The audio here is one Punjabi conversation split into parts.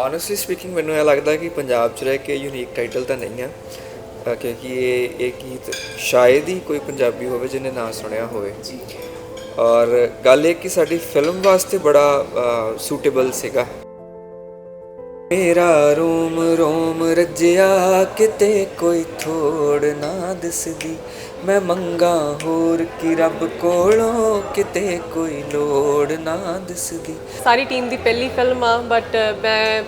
ਓਨੈਸਟਲੀ ਸਪੀਕਿੰਗ ਮੈਨੂੰ ਇਹ ਲੱਗਦਾ ਕਿ ਪੰਜਾਬ 'ਚ ਰਹਿ ਕੇ ਯੂਨੀਕ ਟਾਈਟਲ ਤਾਂ ਨਹੀਂ ਆ ਅ, ਕਿਉਂਕਿ ਇਹ ਇਹ ਗੀਤ ਸ਼ਾਇਦ ਹੀ ਕੋਈ ਪੰਜਾਬੀ ਹੋਵੇ ਜਿਹਨੇ ਨਾ ਸੁਣਿਆ ਹੋਵੇ। ਜੀ। ਔਰ ਗੱਲ ਇਹ ਕਿ ਸਾਡੀ ਫਿਲਮ ਵਾਸਤੇ ਬੜਾ ਸੂਟੇਬਲ ਸੀਗਾ। ਮੇਰਾ ਰੋਮ ਰੋਮ ਰੱਜਿਆ, ਕਿਤੇ ਕੋਈ ਥੋੜ ਨਾ ਦਿਸਦੀ। ਮੈਂ ਮੰਗਾ ਹੋਰ ਕੀ ਰੱਬ ਕੋਲੋਂ ਕਿਤੇ ਕੋਈ ਲੋੜ ਨਾ ਦਿਸਦੀ। ਸਾਰੀ ਟੀਮ ਦੀ ਪਹਿਲੀ ਫਿਲਮ ਆ ਬਟ ਮੈਂ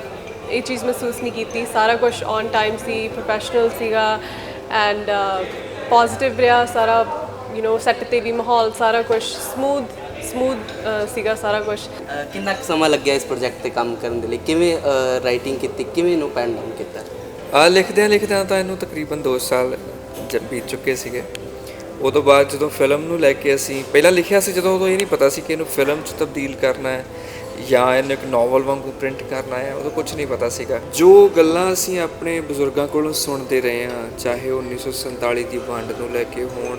ਇਹ ਚੀਜ਼ ਮਹਿਸੂਸ ਨਹੀਂ ਕੀਤੀ। ਸਾਰਾ ਕੁਝ ਔਨ ਟਾਈਮ ਸੀ ਪ੍ਰੋਫੈਸ਼ਨਲ ਸੀਗਾ ਐਂਡ ਪੋਜ਼ਿਟਿਵ uh, ਰਿਹਾ ਸਾਰਾ ਯੂ نو ਸੈੱਟ ਤੇ ਵੀ ਮਾਹੌਲ, ਸਾਰਾ ਕੁਝ ਸਮੂਥ ਸਮੂਥ ਸੀਗਾ ਸਾਰਾ ਕੁਝ ਕਿੰਨਾ ਕੁ ਸਮਾਂ ਲੱਗਿਆ ਇਸ ਪ੍ਰੋਜੈਕਟ ਤੇ ਕੰਮ ਕਰਨ ਦੇ ਲਈ? ਕਿਵੇਂ ਰਾਈਟਿੰਗ ਕੀਤੀ? ਕਿਵੇਂ ਇਹਨੂੰ ਪੈਨ ਡਾਊਨ ਕੀਤਾ? ਆ ਲਿਖਦਿਆਂ ਲਿਖਦਿਆਂ ਤਾਂ ਇਹਨੂੰ ਤਕਰੀਬਨ 2 ਸਾਲ ਬੀਤ ਚੁੱਕੇ ਸੀਗੇ। ਉਦੋਂ ਬਾਅਦ ਜਦੋਂ ਫਿਲਮ ਨੂੰ ਲੈ ਕੇ ਅਸੀਂ ਪਹਿਲਾਂ ਲਿਖਿਆ ਸੀ ਜਦੋਂ ਉਦੋਂ ਇਹ ਨਹੀਂ ਪਤਾ ਸੀ ਕਿ ਇਹਨੂੰ ਫਿਲਮ 'ਚ ਤਬਦੀਲ ਕਰਨਾ ਹੈ ਜਾਂ ਇਹਨੂੰ ਇੱਕ ਨੋਵਲ ਵਾਂਗੂ ਪ੍ਰਿੰਟ ਕਰਨਾ ਹੈ ਉਦੋਂ ਕੁਝ ਨਹੀਂ ਪਤਾ ਸੀਗਾ। ਜੋ ਗੱਲਾਂ ਅਸੀਂ ਆਪਣੇ ਬਜ਼ੁਰਗਾਂ ਕੋਲੋਂ ਸੁਣਦੇ ਰਹੇ ਹਾਂ ਚਾਹੇ ਉਹ 1947 ਦੀ ਵੰਡ ਨੂੰ ਲੈ ਕੇ ਹੋਣ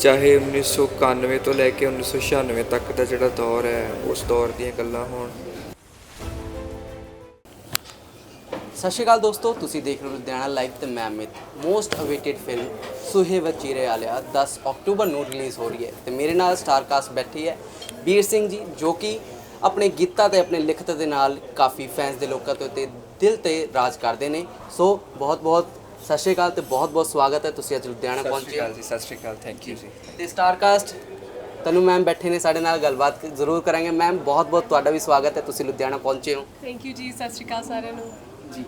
ਚਾਹੇ 1991 ਤੋਂ ਲੈ ਕੇ 1996 ਤੱਕ ਦਾ ਜਿਹੜਾ ਦੌਰ ਹੈ, ਉਸ ਦੌਰ ਦੀਆਂ ਗੱਲਾਂ ਹੋਣ। ਸਤਿ ਸ਼੍ਰੀ ਅਕਾਲ ਦੋਸਤੋ, ਤੁਸੀਂ ਦੇਖ ਰਹੇ ਹੋ ਲੁਧਿਆਣਾ ਲਾਈਵ ਤੇ ਮੈਂ Amit. Most awaited film Suhe Vacheere Waleya 10 October ਨੂੰ ਰਿਲੀਜ਼ ਹੋ ਰਹੀ ਹੈ। ਤੇ ਮੇਰੇ ਨਾਲ ਸਟਾਰ ਕਾਸਟ ਬੈਠੀ ਹੈ ਵੀਰ ਸਿੰਘ ਜੀ, ਜੋ ਕਿ ਆਪਣੇ ਗੀਤਾਂ ਤੇ, ਆਪਣੇ ਲਿਖਤ ਦੇ ਨਾਲ ਕਾਫੀ ਫੈਨਸ ਦੇ ਲੋਕਾਂ ਤੋਂ ਤੇ ਦਿਲ ਤੇ ਰਾਜ ਕਰਦੇ ਨੇ। ਸੋ ਬਹੁਤ ਬਹੁਤ ਸਤਿ ਸ਼੍ਰੀ ਅਕਾਲ ਤੇ ਬਹੁਤ ਬਹੁਤ ਸਵਾਗਤ ਹੈ ਤੁਸੀਂ ਅੱਜ ਲੁਧਿਆਣਾ ਸਤਿ ਪਹੁੰਚੇ ਸ਼੍ਰੀ ਅਕਾਲ ਜੀ ਸਤਿ ਸ਼੍ਰੀ ਅਕਾਲ ਥੈਂਕ ਯੂ ਜੀ। ਤੇ ਸਟਾਰਕਾਸਟ ਤਨੂੰ ਮੈਮ ਬੈਠੇ ਨੇ ਸਾਡੇ ਨਾਲ ਗੱਲਬਾਤ ਜ਼ਰੂਰ ਕਰਾਂਗੇ। ਮੈਮ ਬਹੁਤ ਬਹੁਤ ਤੁਹਾਡਾ ਵੀ ਸਵਾਗਤ ਹੈ ਤੁਸੀਂ ਲੁਧਿਆਣਾ ਪਹੁੰਚੇ ਹੋ। ਥੈਂਕ ਯੂ ਜੀ ਸਤਿ ਸ਼੍ਰੀ ਅਕਾਲ ਸਾਰਿਆਂ ਨੂੰ। ਜੀ।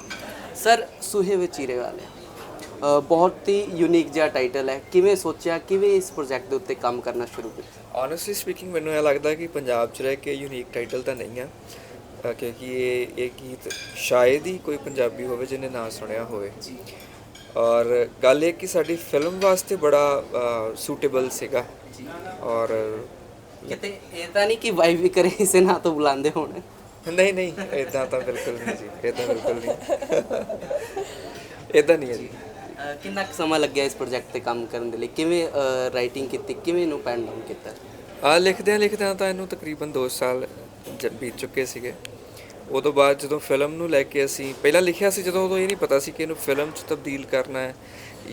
ਸਰ ਸੁਹੇ ਵਿੱਚ ਚੀਰੇ ਵਾਲੇ। ਅ, ਬਹੁਤ ਹੀ ਯੂਨੀਕ ਜਿਹਾ ਟਾਈਟਲ ਹੈ। ਕਿਵੇਂ ਸੋਚਿਆ ਕਿਵੇਂ ਇਸ ਪ੍ਰੋਜੈਕਟ ਦੇ ਉੱਤੇ ਕੰਮ ਕਰਨਾ ਸ਼ੁਰੂ ਕੀਤਾ? ਓਨੈਸਟਲੀ ਸਪੀਕਿੰਗ ਮੈਨੂੰ ਇਹ ਲੱਗਦਾ ਕਿ ਪੰਜਾਬ 'ਚ ਰਹਿ ਕੇ ਯੂਨੀਕ ਟਾਈਟਲ ਤਾਂ ਨਹੀਂ ਆ। ਅ, ਕਿਉਂਕਿ ਇਹ ਇਹ ਗੀਤ ਸ਼ਾਇਦ ਹੀ ਕੋਈ ਪੰਜਾਬੀ ਹੋਵੇ ਜਿਹਨੇ ਨਾ ਸੁਣਿਆ ਹੋਵੇ। ਜੀ। ਔਰ ਗੱਲ ਇਹ ਕਿ ਸਾਡੀ ਫਿਲਮ ਵਾਸਤੇ ਬੜਾ ਸੂਟੇਬਲ ਸੀਗਾ। ਔਰ ਕਿਤੇ ਇਹ ਤਾਂ ਨਹੀਂ ਕਿ ਵਾਈਫ ਵੀ ਕਰੇ ਇਸੇ ਨਾਂ ਤੋਂ ਬੁਲਾਉਂਦੇ ਹੋਣ। ਨਹੀਂ ਨਹੀਂ ਇਦਾਂ ਤਾਂ ਬਿਲਕੁਲ ਨਹੀਂ ਜੀ ਇਦਾਂ ਬਿਲਕੁਲ ਨਹੀਂ। ਇਦਾਂ ਨਹੀਂ ਹੈ ਜੀ। ਕਿੰਨਾ ਕੁ ਸਮਾਂ ਲੱਗਿਆ ਇਸ ਪ੍ਰੋਜੈਕਟ ਤੇ ਕੰਮ ਕਰਨ ਦੇ ਲਈ? ਕਿਵੇਂ ਰਾਈਟਿੰਗ ਕੀਤੀ ਕਿਵੇਂ ਇਹਨੂੰ ਪੈਨ ਡਾਊਨ ਕੀਤਾ? ਆ ਲਿਖਦਿਆਂ ਲਿਖਦਿਆਂ ਤਾਂ ਇਹਨੂੰ ਤਕਰੀਬਨ 2 ਸਾਲ ਬੀਤ ਚੁੱਕੇ ਸੀਗੇ। ਉਹ ਤੋਂ ਬਾਅਦ ਜਦੋਂ ਫਿਲਮ ਨੂੰ ਲੈ ਕੇ ਅਸੀਂ, ਪਹਿਲਾਂ ਲਿਖਿਆ ਸੀ ਜਦੋਂ ਉਦੋਂ ਇਹ ਨਹੀਂ ਪਤਾ ਸੀ ਕਿ ਇਹਨੂੰ ਫਿਲਮ 'ਚ ਤਬਦੀਲ ਕਰਨਾ ਹੈ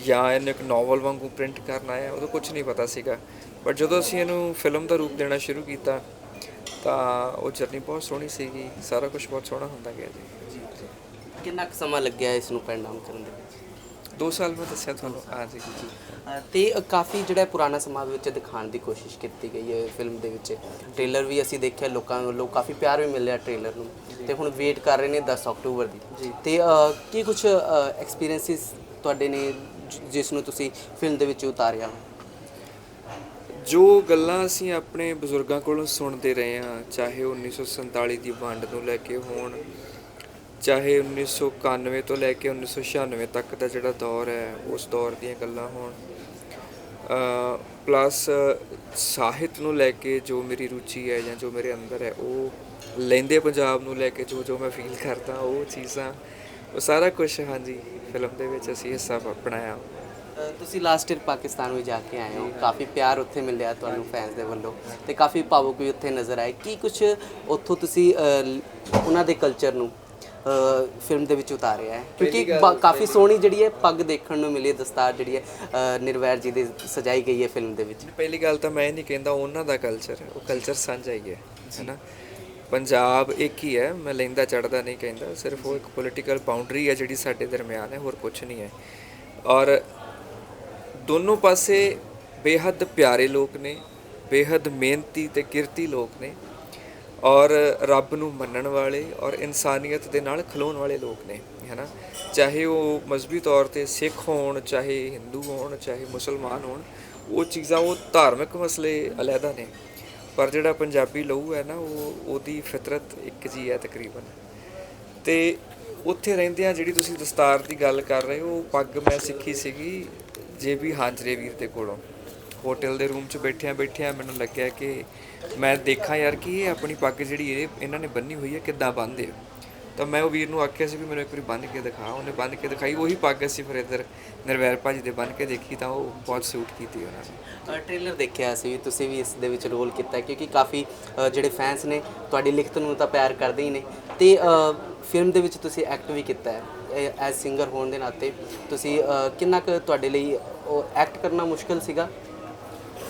ਜਾਂ ਇਹਨੂੰ ਇੱਕ ਨੋਵਲ ਵਾਂਗੂ ਪ੍ਰਿੰਟ ਕਰਨਾ ਹੈ, ਉਦੋਂ ਕੁਝ ਨਹੀਂ ਪਤਾ ਸੀਗਾ। ਬਟ ਜਦੋਂ ਅਸੀਂ ਇਹਨੂੰ ਫਿਲਮ ਦਾ ਰੂਪ ਦੇਣਾ ਸ਼ੁਰੂ ਕੀਤਾ, ਤਾਂ ਉਹ ਜਰਨੀ ਬਹੁਤ ਸੋਹਣੀ ਸੀਗੀ। ਸਾਰਾ ਕੁਝ ਬਹੁਤ ਸੋਹਣਾ ਹੁੰਦਾ ਗਿਆ ਜੀ। ਕਿੰਨਾ ਕੁ ਸਮਾਂ ਲੱਗਿਆ ਇਸ ਨੂੰ ਪੈਨ ਡਾਊਨ ਕਰਨ ਦੇ ਵਿੱਚ? 2 ਸਾਲ ਮੈਂ ਦੱਸਿਆ ਤੁਹਾਨੂੰ? ਹਾਂ ਜੀ ਤੇ ਕਾਫੀ ਜਿਹੜਾ ਪੁਰਾਣਾ ਸਮਾਂ ਵਿੱਚ ਦਿਖਾਉਣ ਦੀ ਕੋਸ਼ਿਸ਼ ਕੀਤੀ ਗਈ ਹੈ ਫਿਲਮ ਦੇ ਵਿੱਚ। ਟ੍ਰੇਲਰ ਵੀ ਅਸੀਂ ਦੇਖਿਆ ਲੋਕਾਂ ਵੱਲੋਂ ਕਾਫੀ ਪਿਆਰ ਵੀ ਮਿਲਿਆ ਟ੍ਰੇਲਰ ਨੂੰ। ਤੇ ਹੁਣ ਵੇਟ ਕਰ ਰਹੇ ਨੇ 10 ਅਕਤੂਬਰ ਦੀ। ਤੇ ਕੀ ਕੁਝ ਐਕਸਪੀਰੀਐਂਸਿਸ ਤੁਹਾਡੇ ਨੇ ਜਿਸ ਨੂੰ ਤੁਸੀਂ ਫਿਲਮ ਦੇ ਵਿੱਚ ਉਤਾਰਿਆ? ਜੋ ਗੱਲਾਂ ਅਸੀਂ ਆਪਣੇ ਬਜ਼ੁਰਗਾਂ ਕੋਲੋਂ ਸੁਣਦੇ ਰਹੇ ਹਾਂ ਚਾਹੇ ਉਹ 1947 ਦੀ ਵੰਡ ਨੂੰ ਲੈ ਕੇ ਹੋਣ ਚਾਹੇ 1991 ਤੋਂ ਲੈ ਕੇ 1996 ਤੱਕ ਦਾ ਜਿਹੜਾ ਦੌਰ ਹੈ, ਉਸ ਦੌਰ ਦੀਆਂ ਗੱਲਾਂ ਹੋਣ। ਪਲੱਸ ਸਾਹਿਤ ਨੂੰ ਲੈ ਕੇ ਜੋ ਮੇਰੀ ਰੁਚੀ ਹੈ ਜਾਂ ਜੋ ਮੇਰੇ ਅੰਦਰ ਹੈ, ਉਹ ਲੈਂਦੇ ਪੰਜਾਬ ਨੂੰ ਲੈ ਕੇ ਜੋ ਜੋ ਮੈਂ ਫੀਲ ਕਰਦਾ, ਉਹ ਚੀਜ਼ਾਂ, ਉਹ ਸਾਰਾ ਕੁਝ ਹਾਂਜੀ ਫਿਲਮ ਦੇ ਵਿੱਚ ਅਸੀਂ ਹਿੱਸਾ ਬਣਾਇਆ ਤੁਸੀਂ ਲਾਸਟ ਈਅਰ ਪਾਕਿਸਤਾਨ ਵੀ ਜਾ ਕੇ ਆਏ ਹੋ। ਕਾਫੀ ਪਿਆਰ ਉੱਥੇ ਮਿਲਿਆ ਤੁਹਾਨੂੰ ਫੈਨਸ ਦੇ ਵੱਲੋਂ ਤੇ ਕਾਫੀ ਭਾਵੁਕ ਵੀ ਉੱਥੇ ਨਜ਼ਰ ਆਏ। ਕੀ ਕੁਝ ਉੱਥੋਂ ਤੁਸੀਂ ਉਹਨਾਂ ਦੇ ਕਲਚਰ ਨੂੰ ਫਿਲਮ ਦੇ ਵਿੱਚ ਉਤਾਰਿਆ ਹੈ। ਕਿਉਂਕਿ ਕਾਫੀ ਸੋਹਣੀ ਜਿਹੜੀ ਹੈ ਪੱਗ ਦੇਖਣ ਨੂੰ ਮਿਲੀ ਦਸਤਾਰ ਜਿਹੜੀ ਹੈ ਨਿਰਵੈਰ ਜੀ ਦੀ ਸਜਾਈ ਗਈ ਹੈ ਫਿਲਮ ਦੇ ਵਿੱਚ। ਪਹਿਲੀ ਗੱਲ ਤਾਂ ਮੈਂ ਇਹ ਨਹੀਂ ਕਹਿੰਦਾ ਉਹਨਾਂ ਦਾ ਕਲਚਰ ਹੈ ਉਹ ਕਲਚਰ ਸਾਂਝਾ ਹੀ ਹੈ ਹੈਨਾ? ਪੰਜਾਬ ਇੱਕ ਹੀ ਹੈ ਮੈਂ ਲੈਂਦਾ ਚੜਦਾ ਨਹੀਂ ਕਹਿੰਦਾ ਸਿਰਫ ਉਹ ਇੱਕ ਪੋਲੀਟੀਕਲ ਬਾਉਂਡਰੀ ਹੈ ਜਿਹੜੀ ਸਾਡੇ ਦਰਮਿਆਨ ਹੈ ਹੋਰ ਕੁਝ ਨਹੀਂ ਹੈ। ਔਰ ਦੋਨੋਂ ਪਾਸੇ ਬੇਹੱਦ ਪਿਆਰੇ ਲੋਕ ਨੇ ਬੇਹੱਦ ਮਿਹਨਤੀ ਤੇ ਕਿਰਤੀ ਲੋਕ ਨੇ ਔਰ ਰੱਬ ਨੂੰ ਮੰਨਣ ਵਾਲੇ ਔਰ ਇਨਸਾਨੀਅਤ ਦੇ ਨਾਲ ਖਲੋਣ ਵਾਲੇ ਲੋਕ ਨੇ, ਹੈਨਾ? ਚਾਹੇ ਉਹ ਮਜ਼ਬੀ ਤੌਰ ਤੇ ਸਿੱਖ ਹੋਣ, ਚਾਹੇ ਹਿੰਦੂ ਹੋਣ, ਚਾਹੇ ਮੁਸਲਮਾਨ ਹੋਣ, ਉਹ ਚੀਜ਼ਾਂ, ਉਹ ਧਾਰਮਿਕ ਮਸਲੇ ਅਲੱਗਾ ਨੇ। ਪਰ ਜਿਹੜਾ ਪੰਜਾਬੀ ਲਹੂ ਹੈ ਨਾ, ਉਹ, ਉਹਦੀ ਫਿਤਰਤ ਇੱਕ ਜੀ ਹੈ ਤਕਰੀਬਨ। ਤੇ ਉੱਥੇ ਰਹਿੰਦਿਆਂ ਜਿਹੜੀ ਤੁਸੀਂ ਦਸਤਾਰ ਦੀ ਗੱਲ ਕਰ ਰਹੇ ਹੋ, ਉਹ ਪੱਗ ਮੈਂ ਸਿੱਖੀ ਸੀਗੀ ਜੇ ਵੀ ਹਾਂਜਰੇ ਵੀਰ ਦੇ ਕੋਲੋਂ। ਹੋਟਲ ਦੇ ਰੂਮ 'ਚ ਬੈਠਿਆਂ ਬੈਠਿਆਂ ਮੈਨੂੰ ਲੱਗਿਆ ਕਿ ਮੈਂ ਦੇਖਾਂ ਯਾਰ ਕਿ ਇਹ ਆਪਣੀ ਪੱਗ ਜਿਹੜੀ ਇਹ ਇਹਨਾਂ ਨੇ ਬੰਨੀ ਹੋਈ ਹੈ ਕਿੱਦਾਂ ਬੰਨ੍ਹਦੇ ਆ। ਤਾਂ ਮੈਂ ਉਹ ਵੀਰ ਨੂੰ ਆਖਿਆ ਸੀ ਵੀ ਮੈਨੂੰ ਇੱਕ ਵਾਰੀ ਬੰਨ੍ਹ ਕੇ ਦਿਖਾ। ਉਹਨੇ ਬੰਨ੍ਹ ਕੇ ਦਿਖਾਈ, ਉਹੀ ਪੱਗ ਅਸੀਂ ਫਿਰ ਇੱਧਰ ਨਿਰਵੈਰ ਭਾਜੀ ਦੇ ਬੰਨ੍ਹ ਕੇ ਦੇਖੀ ਤਾਂ ਉਹ ਬਹੁਤ ਸੂਟ ਕੀਤੀ ਉਹਨਾਂ ਨੇ। ਟ੍ਰੇਲਰ ਦੇਖਿਆ ਸੀ ਤੁਸੀਂ ਵੀ ਇਸ ਦੇ ਵਿੱਚ ਰੋਲ ਕੀਤਾ ਕਿਉਂਕਿ ਕਾਫੀ ਜਿਹੜੇ ਫੈਨਸ ਨੇ ਤੁਹਾਡੀ ਲਿਖਤ ਨੂੰ ਤਾਂ ਪਿਆਰ ਕਰਦੇ ਹੀ ਨੇ। ਤੇ ਫਿਲਮ ਦੇ ਵਿੱਚ ਤੁਸੀਂ ਐਕਟ ਵੀ ਕੀਤਾ ਹੈ ਐਜ਼ ਸਿੰਗਰ ਹੋਣ ਦੇ ਨਾਤੇ। ਤੁਸੀਂ ਕਿੰਨਾ ਕੁ ਤੁਹਾਡੇ ਲਈ ਉਹ ਐਕਟ ਕਰਨਾ ਮੁਸ਼ਕਲ ਸੀਗਾ?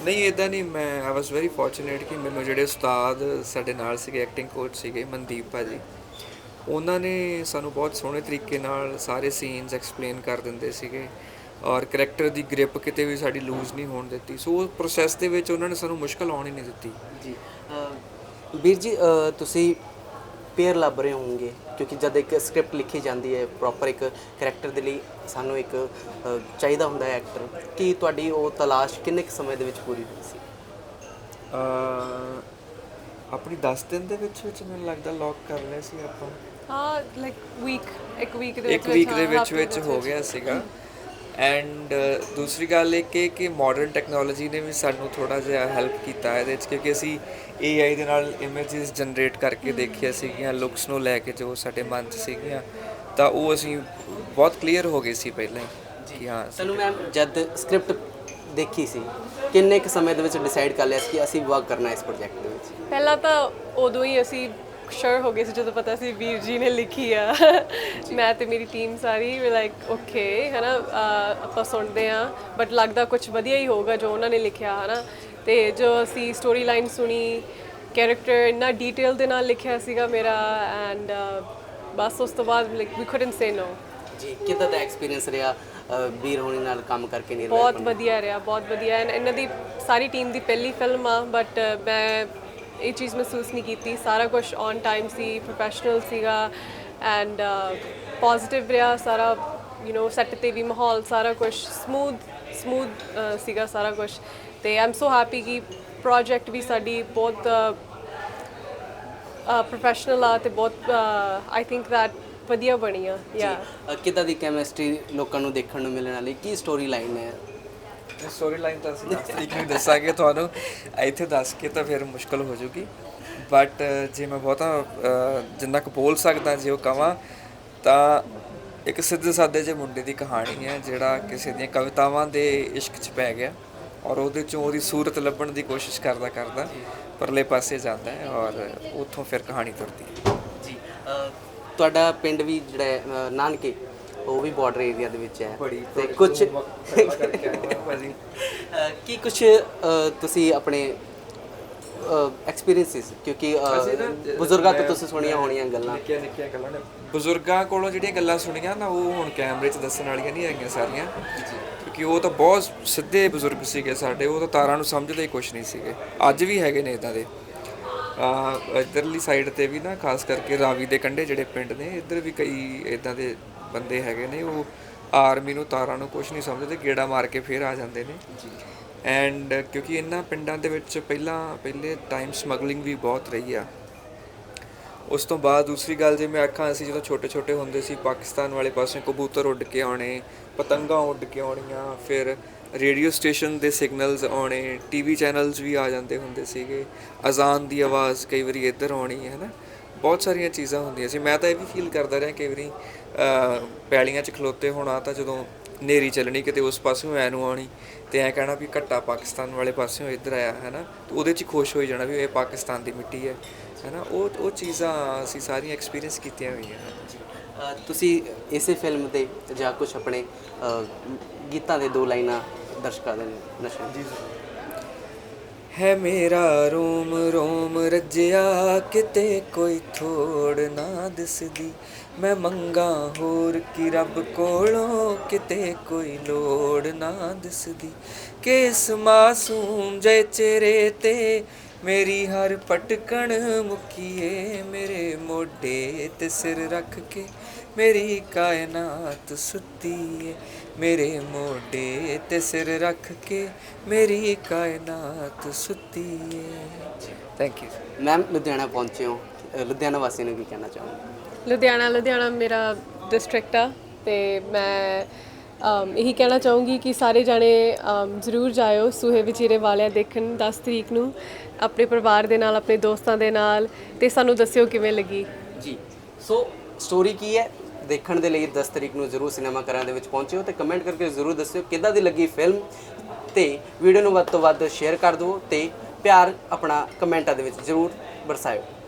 ਨਹੀਂ ਇਦਾਂ ਨਹੀਂ, ਮੈਂ ਆਈ ਵਾਸ ਵੈਰੀ ਫੋਰਚੂਨੇਟ ਕਿ ਮੈਨੂੰ ਜਿਹੜੇ ਉਸਤਾਦ ਸਾਡੇ ਨਾਲ ਸੀਗੇ ਐਕਟਿੰਗ ਕੋਚ ਸੀਗੇ, ਮਨਦੀਪ ਭਾਜੀ, ਉਹਨਾਂ ਨੇ ਸਾਨੂੰ ਬਹੁਤ ਸੋਹਣੇ ਤਰੀਕੇ ਨਾਲ ਸਾਰੇ ਸੀਨਸ ਐਕਸਪਲੇਨ ਕਰ ਦਿੰਦੇ ਸੀਗੇ ਔਰ ਕਰੈਕਟਰ ਦੀ ਗ੍ਰਿਪ ਕਿਤੇ ਵੀ ਸਾਡੀ ਲੂਜ਼ ਨਹੀਂ ਹੋਣ ਦਿੱਤੀ। ਸੋ ਉਸ ਪ੍ਰੋਸੈਸ ਦੇ ਵਿੱਚ ਉਹਨਾਂ ਨੇ ਸਾਨੂੰ ਮੁਸ਼ਕਲ ਆਉਣ ਹੀ ਨਹੀਂ ਦਿੱਤੀ। ਜੀ ਵੀਰ ਜੀ ਤੁਸੀਂ ਪੇਅਰ ਲੱਭ ਰਹੇ ਹੋਵੋਗੇ ਕਿਉਂਕਿ ਜਦ ਇੱਕ ਸਕ੍ਰਿਪਟ ਲਿਖੀ ਜਾਂਦੀ ਹੈ ਪ੍ਰੋਪਰ ਇੱਕ ਕੈਰੈਕਟਰ ਦੇ ਲਈ ਸਾਨੂੰ ਇੱਕ ਚਾਹੀਦਾ ਹੁੰਦਾ ਹੈ ਐਕਟਰ ਕੀ ਤੁਹਾਡੀ ਉਹ ਤਲਾਸ਼ ਕਿੰਨੇ ਕੁ ਸਮੇਂ ਦੇ ਵਿੱਚ ਪੂਰੀ ਹੋਈ ਸੀ? ਅਹ ਆਪਣੀ 10 ਦਿਨ ਦੇ ਵਿੱਚ ਵਿੱਚ ਮੈਨੂੰ ਲੱਗਦਾ ਲੌਕ ਕਰ ਲਿਆ ਸੀ ਆਪਾਂ। ਹਾਂ ਲਾਈਕ ਵੀਕ ਇੱਕ ਵੀਕ ਦੇ ਇੱਕ ਵੀਕ ਦੇ ਵਿੱਚ ਵਿੱਚ ਹੋ ਗਿਆ ਸੀਗਾ। ਐਂਡ ਦੂਸਰੀ ਗੱਲ ਇਹ ਕਿ ਕਿ ਮਾਡਰਨ ਟੈਕਨੋਲੋਜੀ ਨੇ ਵੀ ਸਾਨੂੰ ਥੋੜਾ ਜਿਹਾ ਹੈਲਪ ਕੀਤਾ ਇਹਦੇ ਵਿੱਚ ਕਿਉਂਕਿ ਅਸੀਂ AI ਦੇ ਨਾਲ ਇਮੇजेस ਜਨਰੇਟ ਕਰਕੇ ਦੇਖੀਆਂ ਸੀਗੀਆਂ ਲੁੱਕਸ ਨੂੰ ਲੈ ਕੇ ਜੋ ਸਾਡੇ ਮਨ 'ਚ ਸੀਗੀਆਂ ਤਾਂ ਉਹ ਅਸੀਂ ਬਹੁਤ ਕਲੀਅਰ ਹੋ ਗਏ ਸੀ ਪਹਿਲਾਂ ਹੀ ਕਿ ਹਾਂ ਚਲੋ ਮੈਮ ਜਦ ਸਕ੍ਰਿਪਟ ਦੇਖੀ ਸੀ ਕਿੰਨੇ ਕੁ ਸਮੇਂ ਦੇ ਵਿੱਚ ਡਿਸਾਈਡ ਕਰ ਲਿਆ ਸੀ ਕਿ ਅਸੀਂ ਵਰਕ ਕਰਨਾ ਇਸ ਪ੍ਰੋਜੈਕਟ ਦੇ ਵਿੱਚ ਪਹਿਲਾਂ ਤਾਂ ਉਦੋਂ ਹੀ ਅਸੀਂ ਸ਼ੋਰ ਹੋ ਗਏ ਸੀ ਜਦੋਂ ਪਤਾ ਸੀ ਵੀਰ ਜੀ ਨੇ ਲਿਖੀ ਆ। ਮੈਂ ਤੇ ਮੇਰੀ ਟੀਮ ਸਾਰੀ ਵੀ ਲਾਈਕ ਓਕੇ ਹਨਾ ਅਹ ਆਪਾਂ ਸੁਣਦੇ ਆ ਬਟ ਲੱਗਦਾ ਕੁਝ ਵਧੀਆ ਹੀ ਹੋਊਗਾ ਜੋ ਉਹਨਾਂ ਨੇ ਲਿਖਿਆ ਹਨਾ। ਤੇ ਜੋ ਅਸੀਂ ਸਟੋਰੀ ਲਾਈਨ ਸੁਣੀ ਕੈਰੈਕਟਰ ਇੰਨਾ ਡਿਟੇਲ ਦੇ ਨਾਲ ਲਿਖਿਆ ਸੀਗਾ ਮੇਰਾ ਐਂਡ ਬਸ ਉਸ ਤੋਂ ਬਾਅਦ ਲਾਈਕ ਵੀ couldn't ਸੇ ਨੋ ਜੀ ਕਿੱਦਾਂ ਦਾ ਐਕਸਪੀਰੀਅੰਸ ਰਿਹਾ ਵੀਰ ਹੋਣੀ ਨਾਲ ਕੰਮ ਕਰਕੇ ਬਹੁਤ ਵਧੀਆ ਰਿਹਾ ਬਹੁਤ ਵਧੀਆ। ਐਨ ਇਹਨਾਂ ਦੀ ਸਾਰੀ ਟੀਮ ਦੀ ਪਹਿਲੀ ਫਿਲਮ ਆ ਬਟ ਮੈਂ ਇਹ ਚੀਜ਼ ਮਹਿਸੂਸ ਨਹੀਂ ਕੀਤੀ। ਸਾਰਾ ਕੁਝ ਔਨ ਟਾਈਮ ਸੀ ਪ੍ਰੋਫੈਸ਼ਨਲ ਸੀਗਾ ਐਂਡ ਪੋਜ਼ਿਟਿਵ ਰਿਹਾ। ਸਾਰਾ ਯੂ نو ਸੈੱਟ ਤੇ ਵੀ ਮਾਹੌਲ ਸਾਰਾ ਕੁਝ ਸਮੂਥ ਸਮੂਥ ਸੀਗਾ ਸਾਰਾ ਕੁਝ ਤੇ ਆਮ ਸੋ ਹੈਪੀ ਕਿ ਪ੍ਰੋਜੈਕਟ ਵੀ ਸਾਡੀ ਬਹੁਤ ਪ੍ਰੋਫੈਸ਼ਨਲ ਆ ਤੇ ਬਹੁਤ ਆਈ ਥਿੰਕ that ਵਧੀਆ ਬਣੀ ਆ। ਯਾ ਕਿੱਦਾਂ ਦੀ ਕੈਮਿਸਟਰੀ ਲੋਕਾਂ ਨੂੰ ਦੇਖਣ ਨੂੰ ਮਿਲਣ ਵਾਲੀ? ਕੀ ਸਟੋਰੀ ਲਾਈਨ ਹੈ? ਸਟੋਰੀ ਲਾਈਨ ਤਾਂ ਅਸੀਂ ਦੱਸ ਤਰੀਕ ਨੂੰ ਦੱਸਾਂਗੇ ਤੁਹਾਨੂੰ। ਇੱਥੇ ਦੱਸ ਕੇ ਤਾਂ ਫਿਰ ਮੁਸ਼ਕਲ ਹੋ ਜਾਊਗੀ। ਬਟ ਜੇ ਮੈਂ ਬਹੁਤਾ ਜਿੰਨਾ ਕੁ ਬੋਲ ਸਕਦਾ, ਜੇ ਉਹ ਕਵਾਂ, ਤਾਂ ਇੱਕ ਸਿੱਧੇ ਸਾਦੇ ਜਿਹੇ ਮੁੰਡੇ ਦੀ ਕਹਾਣੀ ਹੈ, ਜਿਹੜਾ ਕਿਸੇ ਦੀਆਂ ਕਵਿਤਾਵਾਂ ਦੇ ਇਸ਼ਕ 'ਚ ਪੈ ਗਿਆ ਔਰ ਉਹਦੇ ਚੋਂ ਉਹਦੀ ਸੂਰਤ ਲੱਭਣ ਦੀ ਕੋਸ਼ਿਸ਼ ਕਰਦਾ ਕਰਦਾ ਪਰਲੇ ਪਾਸੇ ਜਾਂਦਾ ਹੈ ਔਰ ਉੱਥੋਂ ਫਿਰ ਕਹਾਣੀ ਤੁਰਦੀ ਹੈ। ਜੀ ਤੁਹਾਡਾ ਪਿੰਡ ਵੀ ਜਿਹੜਾ ਨਾਨਕੇ ਉਹ ਵੀ ਬਾਰਡਰ ਏਰੀਆ ਦੇ ਵਿੱਚ ਹੈ ਬੜੀ ਤੇ ਕੁਝ ਭਾਜੀ। ਕੀ ਕੁਝ ਤੁਸੀਂ ਆਪਣੇ ਐਕਸਪੀਰੀਐਂਸਿਸ ਕਿਉਂਕਿ ਬਜ਼ੁਰਗਾਂ ਤੋਂ ਤੁਸੀਂ ਸੁਣੀਆਂ ਹੋਣੀਆਂ ਗੱਲਾਂ। ਨਿੱਕੀਆਂ ਨਿੱਕੀਆਂ ਗੱਲਾਂ ਨੇ। ਬਜ਼ੁਰਗਾਂ ਕੋਲੋਂ ਜਿਹੜੀਆਂ ਗੱਲਾਂ ਸੁਣੀਆਂ ਨਾ ਉਹ ਹੁਣ ਕੈਮਰੇ 'ਚ ਦੱਸਣ ਵਾਲੀਆਂ ਨਹੀਂ ਹੈਗੀਆਂ ਸਾਰੀਆਂ। ਕਿਉਂਕਿ ਉਹ ਤਾਂ ਬਹੁਤ ਸਿੱਧੇ ਬਜ਼ੁਰਗ ਸੀਗੇ ਸਾਡੇ ਉਹ ਤਾਂ ਤਾਰਾਂ ਨੂੰ ਸਮਝਦੇ ਹੀ ਕੁਝ ਨਹੀਂ ਸੀਗੇ। ਅੱਜ ਵੀ ਹੈਗੇ ਨੇ ਇਦਾਂ ਦੇ। ਆ ਇਧਰਲੀ ਸਾਈਡ ਤੇ ਵੀ ਨਾ ਖਾਸ ਕਰਕੇ ਰਾਵੀ ਦੇ ਕੰਢੇ ਜਿਹੜੇ ਪਿੰਡ ਨੇ ਇੱਧਰ ਵੀ ਕਈ ਇਦਾਂ ਦੇ ਬੰਦੇ ਹੈਗੇ ਨੇ ਉਹ ਆਰਮੀ ਨੂੰ ਤਾਰਾਂ ਨੂੰ ਕੁਝ ਨਹੀਂ ਸਮਝਦੇ ਗੇੜਾ ਮਾਰ ਕੇ ਫੇਰ ਆ ਜਾਂਦੇ ਨੇ। ਐਂਡ ਕਿਉਂਕਿ ਇਹਨਾਂ ਪਿੰਡਾਂ ਦੇ ਵਿੱਚ ਪਹਿਲਾਂ ਪਹਿਲੇ ਟਾਈਮ ਸਮਗਲਿੰਗ ਵੀ ਬਹੁਤ ਰਹੀ ਆ। ਉਸ ਤੋਂ ਬਾਅਦ ਦੂਸਰੀ ਗੱਲ ਜੇ ਮੈਂ ਆਖਾਂ ਅਸੀਂ ਜਦੋਂ ਛੋਟੇ ਛੋਟੇ ਹੁੰਦੇ ਸੀ ਪਾਕਿਸਤਾਨ ਵਾਲੇ ਪਾਸੇ ਕਬੂਤਰ ਉੱਡ ਕੇ ਆਉਣੇ ਪਤੰਗਾਂ ਉੱਡ ਕੇ ਆਉਣੀਆਂ ਫਿਰ ਰੇਡੀਓ ਸਟੇਸ਼ਨ ਦੇ ਸਿਗਨਲਸ ਆਉਣੇ ਟੀਵੀ ਚੈਨਲਸ ਵੀ ਆ ਜਾਂਦੇ ਹੁੰਦੇ ਸੀਗੇ। ਅਜ਼ਾਨ ਦੀ ਆਵਾਜ਼ ਕਈ ਵਾਰੀ ਇੱਧਰ ਆਉਣੀ ਹੈ ਨਾ? ਬਹੁਤ ਸਾਰੀਆਂ ਚੀਜ਼ਾਂ ਹੁੰਦੀਆਂ ਸੀ। ਮੈਂ ਤਾਂ ਇਹ ਵੀ ਫੀਲ ਕਰਦਾ ਰਿਹਾ ਕਈ ਵਾਰੀ ਪੈਲੀਆਂ 'ਚ ਖਲੋਤੇ ਹੋਣਾ ਤਾਂ ਜਦੋਂ ਨੇਰੀ ਚੱਲਣੀ ਕਿਤੇ ਉਸ ਪਾਸਿਓਂ ਐ ਨੂੰ ਆਉਣੀ ਤੇ ਐ ਕਹਿਣਾ ਵੀ ਘੱਟਾ ਪਾਕਿਸਤਾਨ ਵਾਲੇ ਪਾਸਿਓਂ ਇੱਧਰ ਆਇਆ ਹੈ ਨਾ? ਤੇ ਉਹਦੇ 'ਚ ਖੁਸ਼ ਹੋਈ ਜਾਣਾ ਵੀ ਇਹ ਪਾਕਿਸਤਾਨ ਦੀ ਮਿੱਟੀ ਹੈ ਹੈ ਨਾ? ਉਹ ਉਹ ਚੀਜ਼ਾਂ ਅਸੀਂ ਸਾਰੀਆਂ ਐਕਸਪੀਰੀਅੰਸ ਕੀਤੀਆਂ ਹੋਈਆਂ ਤੁਸੀਂ ਇਸੇ ਫਿਲਮ ਦੇ ਜਾਂ ਕੁਝ ਆਪਣੇ ਗੀਤਾਂ ਦੇ ਦੋ ਲਾਈਨਾਂ ਦਰਸ਼ਕਾਂ ਦੇ ਨਸ਼ਰ ਜੀ ਹੈ ਮੇਰਾ ਰੋਮ ਰੋਮ ਰੱਜਿਆ, ਕਿਤੇ ਕੋਈ ਥੋੜ ਨਾ ਦਿਸਦੀ। ਮੈਂ ਮੰਗਾ ਹੋਰ ਕੀ ਰੱਬ ਕੋਲੋਂ ਕਿਤੇ ਕੋਈ ਲੋੜ ਨਾ ਦਿਸਦੀ। ਕਿਸ ਮਾਸੂਮ ਜੇ ਚਿਹਰੇ ਤੇ ਮੇਰੀ ਹਰ ਪਟਕਣ ਮੁਕੀਏ, ਮੇਰੇ ਮੋਢੇ ਤੇ ਸਿਰ ਰੱਖ ਕੇ। ਮੇਰੀ ਕਾਇਨਾਤ ਸੁੱਤੀ ਏ ਮੇਰੇ ਮੋਢੇ ਤੇ ਸਿਰ ਰੱਖ ਕੇ ਮੇਰੀ ਕਾਇਨਾਤ ਸੁੱਤੀ ਏ। ਥੈਂਕ ਯੂ ਮੈਮ ਲੁਧਿਆਣਾ ਪਹੁੰਚੇ ਹੋ। ਲੁਧਿਆਣਾ ਵਾਸੀਆਂ ਨੂੰ ਕੀ ਕਹਿਣਾ ਚਾਹੋਗੇ? ਲੁਧਿਆਣਾ ਲੁਧਿਆਣਾ ਮੇਰਾ ਡਿਸਟ੍ਰਿਕਟ ਆ ਤੇ ਮੈਂ ਅਮ, ਇਹੀ ਕਹਿਣਾ ਚਾਹੂੰਗੀ ਕਿ ਸਾਰੇ ਜਾਣੇ ਅਮ, ਜ਼ਰੂਰ ਜਾਇਓ ਸੂਹੇ ਵਿਚੀਰੇ ਵਾਲਿਆ ਦੇਖਣ 10 ਤਰੀਕ ਨੂੰ ਆਪਣੇ ਪਰਿਵਾਰ ਦੇ ਨਾਲ ਆਪਣੇ ਦੋਸਤਾਂ ਦੇ ਨਾਲ ਤੇ ਸਾਨੂੰ ਦੱਸਿਓ ਕਿਵੇਂ ਲੱਗੀ। ਜੀ ਸੋ ਸਟੋਰੀ ਕੀ ਹੈ? ਦੇਖਣ ਦੇ ਲਈ 10 ਤਰੀਕ ਨੂੰ ਜ਼ਰੂਰ ਸਿਨੇਮਾ ਘਰਾਂ ਦੇ ਵਿੱਚ ਪਹੁੰਚਿਓ ਤੇ ਕਮੈਂਟ ਕਰਕੇ ਜ਼ਰੂਰ ਦੱਸਿਓ ਕਿੱਦਾਂ ਦੀ ਲੱਗੀ ਫਿਲਮ ਤੇ ਵੀਡੀਓ ਨੂੰ ਵੱਧ ਤੋਂ ਵੱਧ ਸ਼ੇਅਰ ਕਰ ਦਿਓ ਤੇ ਪਿਆਰ ਆਪਣਾ ਕਮੈਂਟਾਂ ਦੇ ਵਿੱਚ ਜ਼ਰੂਰ ਬਰਸਾਇਓ